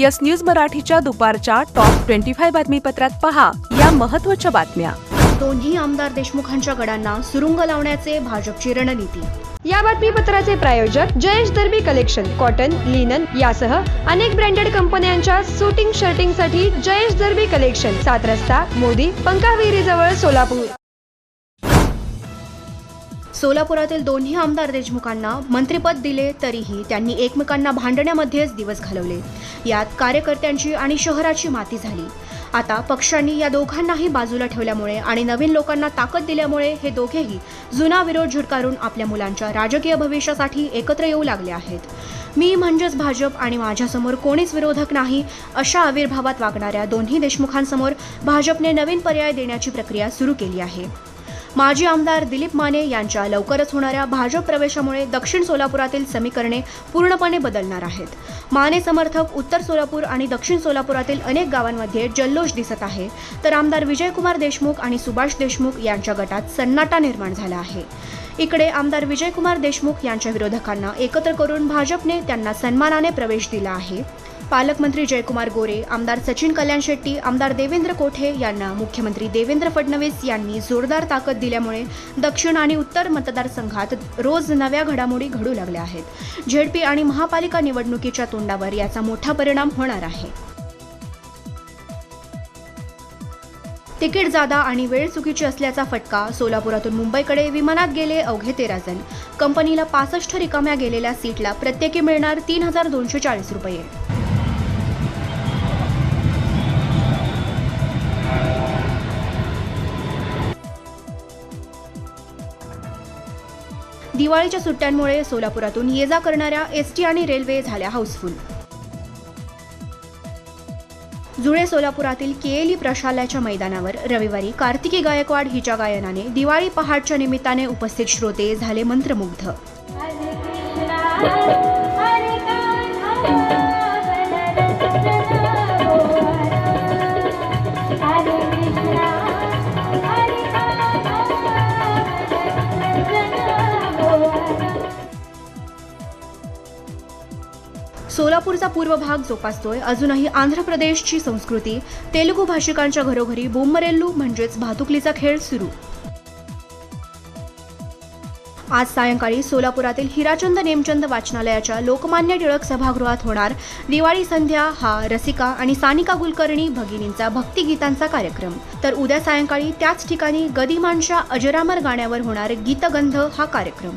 Yes news मराठीच्या दुपारच्या top twenty five बातमीपत्रात पहा या महत्त्वाच्या बातम्या. दोन्ही आमदार देशमुखांच्या गडांना सुरुंग लावण्याचे भाजपची रणनीती. या बातमीपत्राचे प्रायोजक Jayesh Darbi collection cotton linen यासह अनेक ब्रँडेड कंपन्यांच्या सुटिंग शर्टिंगसाठी जयेश दर्बी कलेक्शन सात रस्ता मोदी पंकाविहिरी जवळ सोलापूर. सोलापुरातील दोन्ही आमदार देशमुखांना मंत्रिपद दिले तरीही त्यांनी एकमेकांना भांडण्यामध्येच दिवस घालवले. यात कार्यकर्त्यांची आणि शहराची माती झाली. आता पक्षांनी या दोघांनाही बाजूला ठेवल्यामुळे आणि नवीन लोकांना ताकद दिल्यामुळे हे दोघेही जुना विरोध झुडकारून आपल्या मुलांच्या राजकीय भविष्यासाठी एकत्र येऊ लागले आहेत. मी म्हणजेच भाजप आणि माझ्यासमोर कोणीच विरोधक नाही अशा आविर्भावात वागणाऱ्या दोन्ही देशमुखांसमोर भाजपने नवीन पर्याय देण्याची प्रक्रिया सुरू केली आहे. माजी आमदार दिलीप माने यांच्या लवकरच होणाऱ्या भाजप प्रवेशामुळे दक्षिण सोलापुरातील समीकरणे पूर्णपणे बदलणार आहेत. माने समर्थक उत्तर सोलापूर आणि दक्षिण सोलापुरातील अनेक गावांमध्ये जल्लोष दिसत आहे. तर आमदार विजयकुमार देशमुख आणि सुभाष देशमुख यांच्या गटात सन्नाटा निर्माण झाला आहे. इकडे आमदार विजयकुमार देशमुख यांच्या विरोधकांना एकत्र करून भाजपने त्यांना सन्मानाने प्रवेश दिला आहे. पालकमंत्री जयकुमार गोरे आमदार सचिन कल्याण शेट्टी आमदार देवेंद्र कोठे यांना मुख्यमंत्री देवेंद्र फडणवीस यांनी जोरदार ताकद दिल्यामुळे दक्षिण आणि उत्तर मतदारसंघात रोज नव्या घडामोडी घडू लागल्या आहेत. झेडपी आणि महापालिका निवडणुकीच्या तोंडावर याचा मोठा परिणाम होणार आहे. तिकीट जादा आणि वेळ चुकीची असल्याचा फटका सोलापुरातून मुंबईकडे विमानात गेले अवघे तेरा जण. कंपनीला पासष्ट रिकाम्या गेलेल्या सीटला प्रत्येकी मिळणार तीन हजार दोनशे चाळीस रुपये. दिवाळीच्या सुट्ट्यांमुळे सोलापुरातून ये जा करणाऱ्या एस टी आणि रेल्वे झाल्या हाऊसफुल. जुळे सोलापुरातील केएली प्रशालाच्या मैदानावर रविवारी कार्तिकी गायकवाड हिच्या गायनाने दिवाळी पहाटच्या निमित्ताने उपस्थित श्रोते झाले मंत्रमुग्ध. सोलापूरचा पूर्व भाग जोपासतोय. अजूनही आंध्र प्रदेशची संस्कृती तेलुगू भाषिकांच्या घरोघरी बोंबरेल्लू म्हणजेच भातुकलीचा खेळ सुरू. आज सायंकाळी सोलापुरातील हिराचंद नेमचंद वाचनालयाच्या लोकमान्य टिळक सभागृहात होणार दिवाळी संध्या हा रसिका आणि सानिका कुलकर्णी भगिनींचा भक्तिगीतांचा कार्यक्रम. तर उद्या सायंकाळी त्याच ठिकाणी गदिमांच्या अजरामर गाण्यावर होणार गीतगंध हा कार्यक्रम.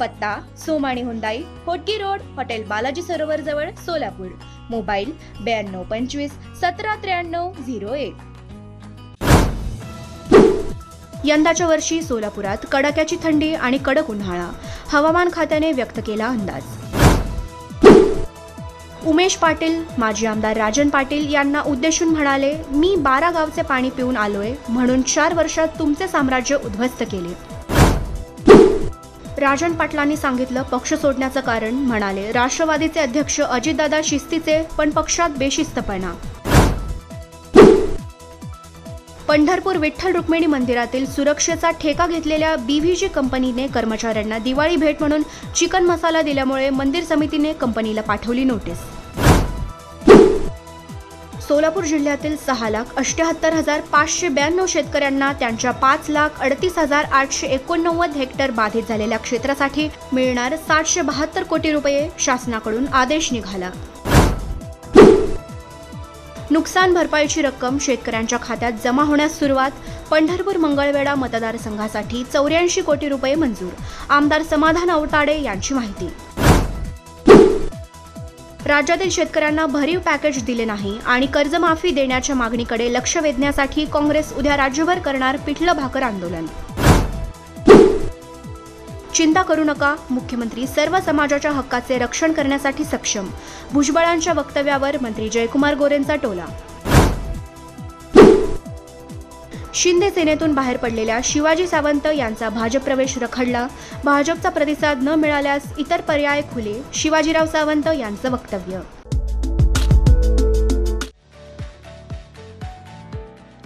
पत्ता Somani Hyundai Hotgi road hotel Balaji Sarovar जवळ सोलापूर. मोबाईल ब्याण्णव पंचवीस सतरा त्र्याण्णव झिरो एक. यंदाच्या वर्षी सोलापुरात कडाक्याची थंडी आणि कडक उन्हाळा. हवामान खात्याने व्यक्त केला अंदाज. उमेश पाटील माजी आमदार राजन पाटील यांना उद्देशून म्हणाले मी बारा गावचे पाणी पिऊन आलोय म्हणून चार वर्षात तुमचे साम्राज्य उद्ध्वस्त केले. राजन पाटलांनी सांगितलं पक्ष सोडण्याचं कारण म्हणाले राष्ट्रवादीचे अध्यक्ष अजितदादा शिस्तीचे पण पक्षात बेशिस्तपणा. पंढरपूर विठ्ठल रुक्मिणी मंदिरातील सुरक्षेचा ठेका घेतलेल्या बीव्हीजी कंपनीने कर्मचाऱ्यांना दिवाळी भेट म्हणून चिकन मसाला दिल्यामुळे मंदिर समितीने कंपनीला पाठवली नोटीस. सोलापूर जिल्ह्यातील सहा लाख अठ्याहत्तर हजार पाचशे ब्याण्णव शेतकऱ्यांना त्यांच्या पाच लाख अडतीस हजार आठशे एकोणनव्वद हेक्टर बाधित झालेल्या क्षेत्रासाठी मिळणार सातशे बहात्तर कोटी रुपये शासनाकडून आदेश निघाला. नुकसान भरपाईची रक्कम शेतकऱ्यांच्या खात्यात जमा होण्यास सुरुवात. पंढरपूर मंगळवेढा मतदारसंघासाठी चौऱ्याऐंशी कोटी रुपये मंजूर. आमदार समाधान अवताडे यांची माहिती. राज्यातील शेतकऱ्यांना भरीव पॅकेज दिले नाही आणि कर्जमाफी देण्याच्या मागणीकडे लक्ष वेधण्यासाठी काँग्रेस उद्या राज्यभर करणार पिठलं भाकर आंदोलन. चिंता करू नका मुख्यमंत्री सर्व समाजाच्या हक्काचे रक्षण करण्यासाठी सक्षम. भुजबळांच्या वक्तव्यावर मंत्री जयकुमार गोरेंचा टोला. शिंदे सेनेतून बाहेर पडलेल्या शिवाजी सावंत यांचा भाजप प्रवेश रखडला. भाजपचा प्रतिसाद न मिळाल्यास इतर पर्याय खुले शिवाजीराव सावंत यांचं वक्तव्य.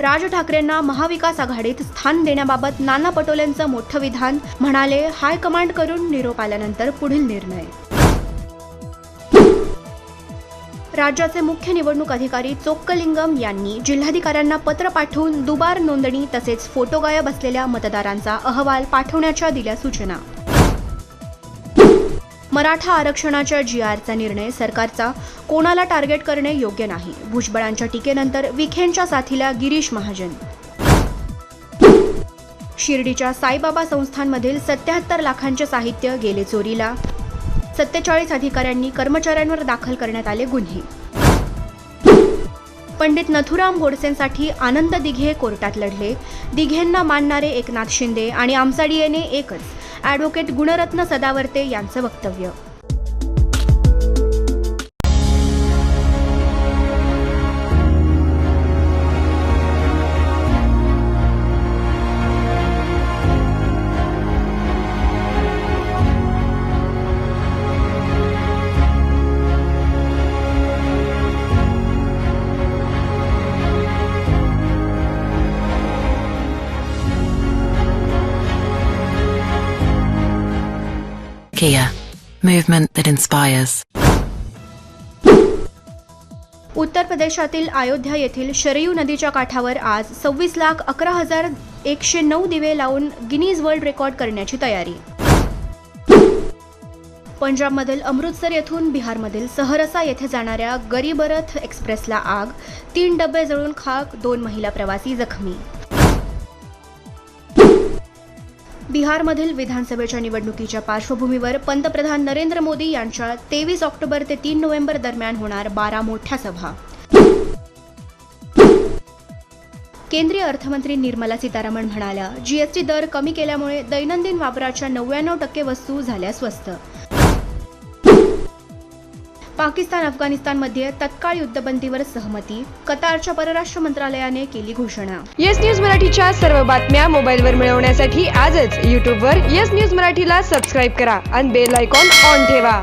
राज ठाकरेंना महाविकास आघाडीत स्थान देण्याबाबत नाना पटोलेंचं मोठं विधान म्हणाले हायकमांड करून निरोप आल्यानंतर पुढील निर्णय. राज्याचे मुख्य निवडणूक अधिकारी चोक्कलिंगम यांनी जिल्हाधिकाऱ्यांना पत्र पाठवून दुबार नोंदणी तसेच फोटो गायब असलेल्या मतदारांचा अहवाल पाठवण्याच्या दिल्या सूचना. मराठा आरक्षणाच्या जी आरचा निर्णय सरकारचा कोणाला टार्गेट करणे योग्य नाही. भुजबळांच्या टीकेनंतर विखेंच्या साथीला गिरीश महाजन. शिर्डीच्या साईबाबा संस्थांमधील सत्याहत्तर लाखांचे साहित्य गेले चोरीला. सत्तेचाळीस अधिकाऱ्यांनी कर्मचाऱ्यांवर दाखल करण्यात आले गुन्हे. पंडित नथुराम गोडसेंसाठी आनंद दिघे कोर्टात लढले. दिघेंना मानणारे एकनाथ शिंदे आणि आमसाडीएने एकच. ॲडव्होकेट गुणरत्न सदावर्ते यांचं वक्तव्य. Kia, movement that inspires. उत्तर प्रदेशातील अयोध्या येथील शरयू नदीच्या काठावर आज सव्वीस लाख अकरा हजार एकशे नऊ दिवे लावून गिनीज वर्ल्ड रेकॉर्ड करण्याची तयारी. पंजाबमधील अमृतसर येथून बिहारमधील सहरसा येथे जाणाऱ्या गरीबरथ एक्सप्रेसला आग तीन डबे जळून खाक दोन महिला प्रवासी जखमी. बिहारमधील विधानसभेच्या निवडणुकीच्या पार्श्वभूमीवर पंतप्रधान नरेंद्र मोदी यांच्या तेवीस ऑक्टोबर ते तीन नोव्हेंबर दरम्यान होणार बारा मोठ्या सभा. केंद्रीय अर्थमंत्री निर्मला सीतारामन म्हणाल्या जीएसटी दर कमी केल्यामुळे दैनंदिन वापराच्या नव्याण्णव टक्के वस्तू झाल्या स्वस्त. पाकिस्तान अफगाणिस्तानमध्ये तत्काळ युद्धबंदीवर सहमती कतारच्या परराष्ट्र मंत्रालयाने केली घोषणा. येस न्यूज मराठीच्या सर्व बातम्या मोबाईलवर मिळवण्यासाठी आजच यूट्यूबवर येस न्यूज मराठीला सबस्क्राईब करा आणि बेल आयकॉन ऑन ठेवा.